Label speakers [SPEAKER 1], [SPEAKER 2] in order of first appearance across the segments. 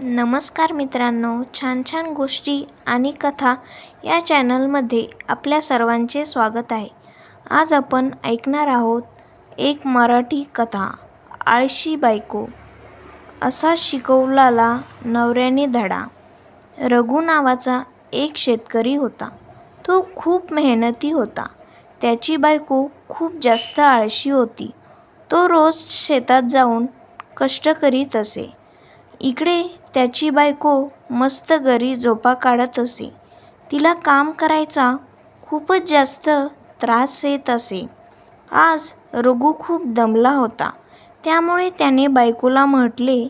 [SPEAKER 1] नमस्कार मित्रांनो छान छान गोष्टी आणि कथा या चॅनलमध्ये आपल्या सर्वांचे स्वागत आहे. आज आपण ऐकणार आहोत एक मराठी कथा आळशी बायको. असा शिकवलाला नवऱ्याने धडा. रघु नावाचा एक शेतकरी होता. तो खूप मेहनती होता. त्याची बायको खूप जास्त आळशी होती. तो रोज शेतात जाऊन कष्ट करीत असे. इकडे त्याची बायको मस्त घरी झोपा काढत असे. तिला काम करायचा खूपच जास्त त्रास येत असे. आज रघु खूप दमला होता. त्यामुळे त्याने बायकोला म्हटले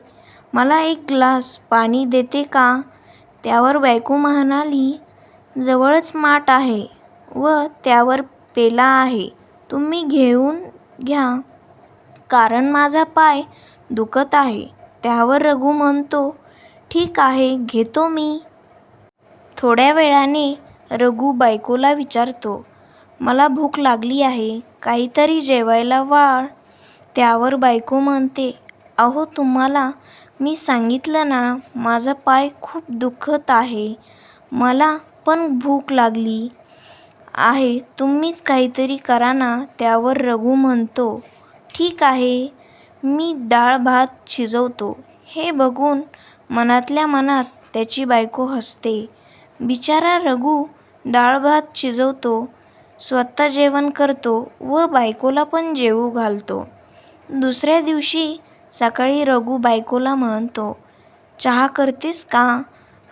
[SPEAKER 1] मला एक ग्लास पाणी देते का? त्यावर बायको म्हणाली जवळच माठ आहे व त्यावर पेला आहे. तुम्ही घेऊन घ्या. कारण माझा पाय दुखत आहे. त्यावर रघु म्हणतो ठीक आहे घेतो मी. थोड्या वेळाने रघु बायकोला विचारतो मला भूक लागली आहे काहीतरी जेवायला वाढ. त्यावर बायको म्हणते अहो तुम्हाला मी सांगितलं ना माझा पाय खूप दुखत आहे. मला पण भूक लागली आहे तुम्हीच काहीतरी करा ना. त्यावर रघु म्हणतो ठीक आहे मी डाळ भात शिजवतो. हे बघून मनातल्या मनात त्याची बायको हसते. बिचारा रघु डाळ भात शिजवतो स्वतः जेवण करतो व बायकोला पण जेवू घालतो. दुसऱ्या दिवशी सकाळी रघु बायकोला म्हणतो चहा करतेस का?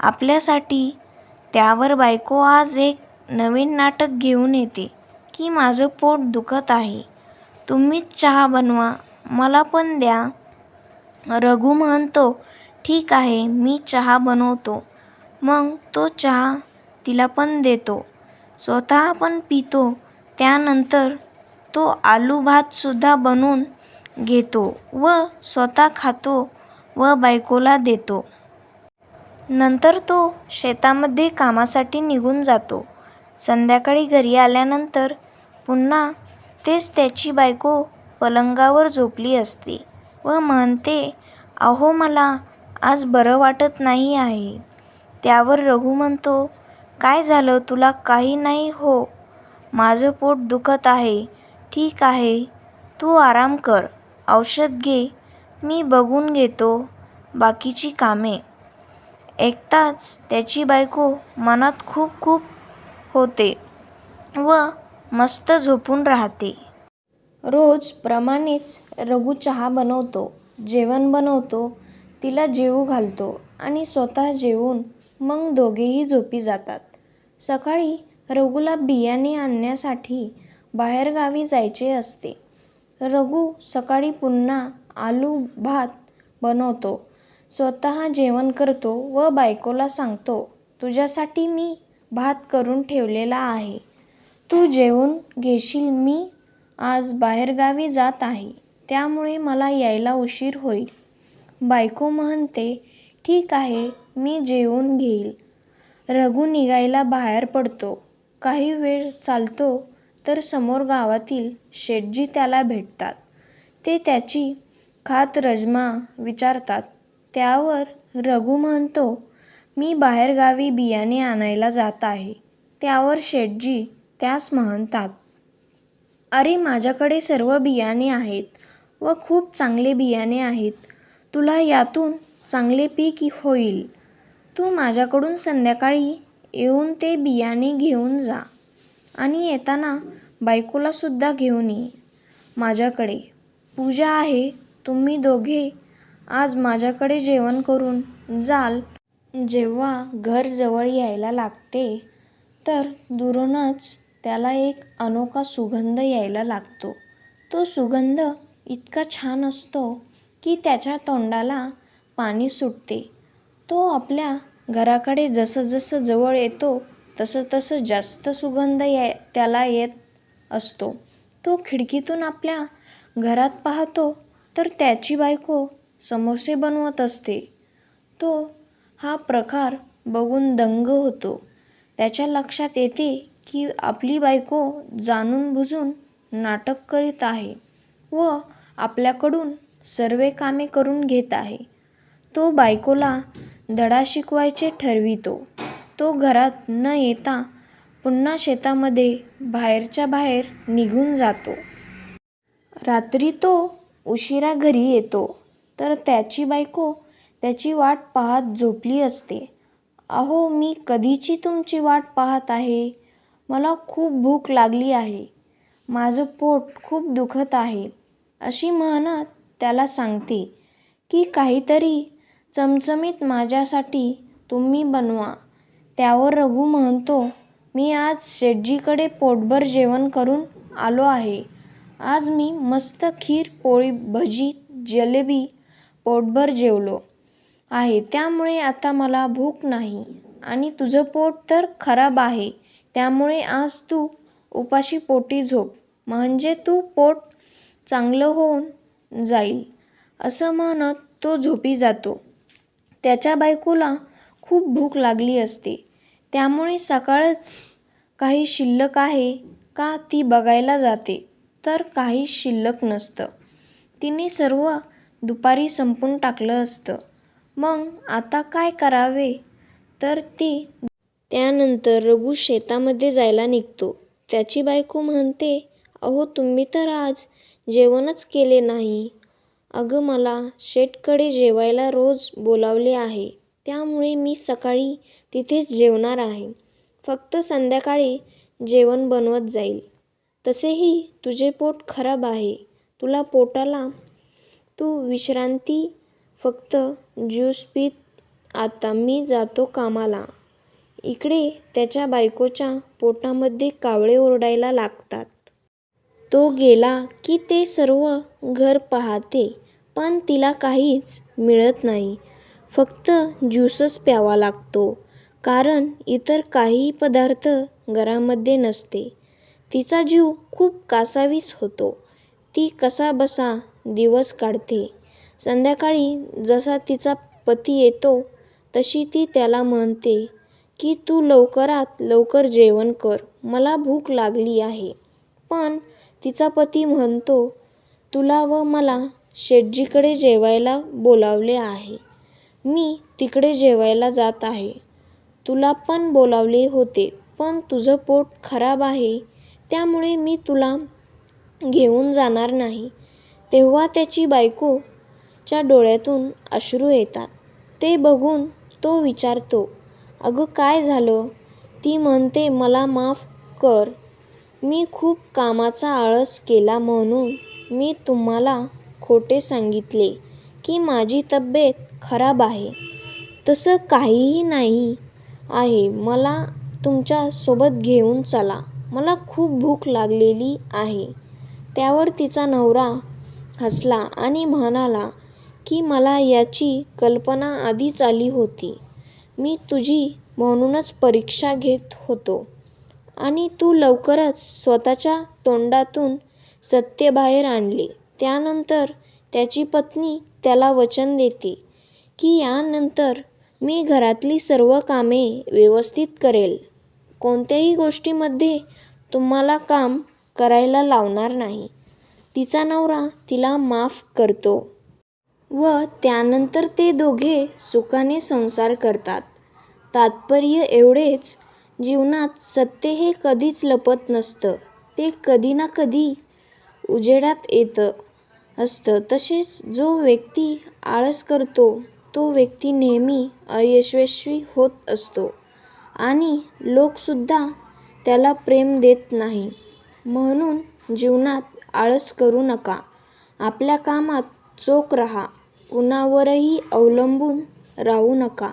[SPEAKER 1] आपल्यासाठी त्यावर बायको आज एक नवीन नाटक घेऊन येते की माझं पोट दुखत आहे. तुम्हीच चहा बनवा मला पण द्या. रघु म्हणतो ठीक आहे मी चहा बनवतो. मग तो चहा तिला पण देतो. स्वतः पण पितो. त्यानंतर तो आलू भातसुद्धा बनवून घेतो व स्वतः खातो व बायकोला देतो. नंतर तो शेतामध्ये कामासाठी निघून जातो. संध्याकाळी घरी आल्यानंतर पुन्हा तेच त्याची बायको पलंगावर झोपली असते व म्हणते अहो मला आज बरं वाटत नाही आहे. त्यावर रघु म्हणतो काय झालं? तुला काही नाही हो. माझं पोट दुखत आहे. ठीक आहे. तू आराम कर. औषध घे. मी बघून घेतो. बाकीची कामे. ऐकताच त्याची बायको मनात खूप खूप होते व मस्त झोपून राहते. रोज प्रमाणेच रघु चहा बनवतो जेवण बनवतो तिला जेवू घालतो आणि स्वतः जेवून मग दोघेही झोपी जातात. सकाळी रघूला बियाणे आणण्यासाठी बाहेरगावी जायचे असते. रघू सकाळी पुन्हा आलू भात बनवतो स्वतः जेवण करतो व बायकोला सांगतो तुझ्यासाठी मी भात करून ठेवलेला आहे. तू जेवून घेशील मी? आज बाहेरगावी जात आहे. त्यामुळे मला यायला उशीर होईल. बायको म्हणते ठीक आहे मी जेवून घेईल. रघु निघायला बाहेर पडतो. काही वेळ चालतो तर समोर गावातील शेटजी त्याला भेटतात. ते त्याची खातरजमा विचारतात. त्यावर रघु म्हणतो मी बाहेरगावी बियाणे आणायला जात आहे. त्यावर शेटजी त्यास म्हणतात अरे माझ्याकडे सर्व बियाणे आहेत व खूप चांगले बियाणे आहेत. तुला यातून चांगले पीक होईल. तू माझ्याकडून संध्याकाळी येऊन ते बियाणे घेऊन जा आणि येताना बायकोलासुद्धा घेऊन ये. माझ्याकडे पूजा आहे तुम्ही दोघे आज माझ्याकडे जेवण करून जाल. जेव्हा घर जवळ यायला लागते तर दुरूनच त्याला एक अनोखा सुगंध यायला लागतो. तो सुगंध इतका छान असतो की त्याच्या तोंडाला पाणी सुटते. तो आपल्या घराकडे जसं जसं जवळ येतो तसं तसं जास्त सुगंध ये त्याला येत असतो. तो खिडकीतून आपल्या घरात पाहतो तर त्याची बायको समोसे बनवत असते. तो हा प्रकार बघून दंग होतो. त्याच्या लक्षात येते की आपली बायको जाणून बुजून नाटक करीत आहे व आपल्याकडून सर्व कामे करून घेत आहे तो बायकोला धडा शिकवायचे ठरवितो. तो घरात न येता पुन्हा शेतामध्ये बाहेरच्या बाहेर निघून जातो. रात्री तो उशिरा घरी येतो तर त्याची बायको त्याची वाट पाहत झोपली असते. "अहो, मी कधीची तुमची वाट पाहत आहे. मला खूप भूक लागली आहे. माझं पोट खूप दुखत आहे," अशी म्हणत त्याला सांगते की काहीतरी चमचमीत माझ्यासाठी तुम्ही बनवा. त्यावर रघु म्हणतो, "मी आज शेटजीकडे पोटभर जेवण करून आलो आहे. आज मी मस्त खीर, पोळी, भजी, जिलेबी पोटभर जेवलो आहे त्यामुळे आता मला भूक नाही. आणि तुझं पोट तर खराब आहे त्यामुळे आज तू उपाशी पोटी झोप म्हणजे तू पोट चांगलं होऊन जाईल," असं म्हणत तो झोपी जातो. त्याच्या बायकोला खूप भूक लागली असते त्यामुळे सकाळच काही शिल्लक आहे का ती बघायला जाते तर काही शिल्लक नसतं. तिने सर्व दुपारी संपून टाकलं असतं. मग आता काय करावे तर ती त्यानंतर रघु शेतामध्ये जायला निघतो. त्याची बायको म्हणते, "अहो, तुम्ही तर आज जेवणच केले नाही." "अगं, मला शेटकडे जेवायला रोज बोलावले आहे त्यामुळे मी सकाळी तिथेच जेवणार आहे. फक्त संध्याकाळी जेवण बनवत जाईल. तसेही तुझे पोट खराब आहे. तुला पोटाला तू विश्रांती फक्त ज्यूस पीत आता मी जातो कामाला." इकडे त्याच्या बायकोच्या पोटामध्ये कावळे ओरडायला लागतात. तो गेला की ते सर्व घर पाहते पण तिला काहीच मिळत नाही. फक्त ज्यूसच प्यावा लागतो कारण इतर काही पदार्थ घरामध्ये नसते. तिचा जीव खूप कासावीस होतो. ती कसाबसा दिवस काढते. संध्याकाळी जसा तिचा पती येतो तशी ती त्याला म्हणते की तू लवकरात लवकर जेवण कर, मला भूक लागली आहे. पण तिचा पती म्हणतो, "तुला व मला शेटजीकडे जेवायला बोलावले आहे. मी तिकडे जेवायला जात आहे. तुला पण बोलावले होते पण तुझं पोट खराब आहे त्यामुळे मी तुला घेऊन जाणार नाही." तेव्हा त्याची बायकोच्या डोळ्यातून अश्रू येतात. ते बघून तो विचारतो, "अगं, काय झालं?" ती म्हणते, "मला माफ कर. मी खूप कामाचा आळस केला म्हणून मी तुम्हाला खोटे सांगितले की माझी तब्येत खराब आहे. तसं काहीही नाही आहे. मला तुमच्यासोबत घेऊन चला. मला खूप भूक लागलेली आहे." त्यावर तिचा नवरा हसला आणि म्हणाला की मला याची कल्पना आधीच आली होती. मी तुझी म्हणूनच परीक्षा घेत होतो आणि तू लवकरच स्वतःच्या तोंडातून सत्य बाहेर आणले. त्यानंतर त्याची पत्नी त्याला वचन देते की यानंतर मी घरातली सर्व कामे व्यवस्थित करेल. कोणत्याही गोष्टीमध्ये तुम्हाला काम करायला लावणार नाही. तिचा नवरा तिला माफ करतो. व त्यानंतर ते दोघे सुखाने संसार करतात. तात्पर्य एवढेच, जीवनात सत्य हे कधीच लपत नसतं. ते कधी ना कधी उजेडात येतं असतं. तसेच जो व्यक्ती आळस करतो तो व्यक्ती नेहमी अयशस्वी होत असतो आणि लोकसुद्धा त्याला प्रेम देत नाही. म्हणून जीवनात आळस करू नका. आपल्या कामात चोख राहा. कुणावरही अवलंबून राहू नका.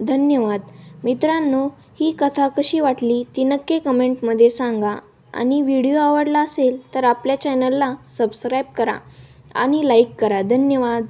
[SPEAKER 1] धन्यवाद. मित्रांनो, ही कथा कशी वाटली ती नक्की कमेंटमध्ये सांगा आणि व्हिडिओ आवडला असेल तर आपल्या चॅनलला सबस्क्राईब करा आणि लाईक करा. धन्यवाद.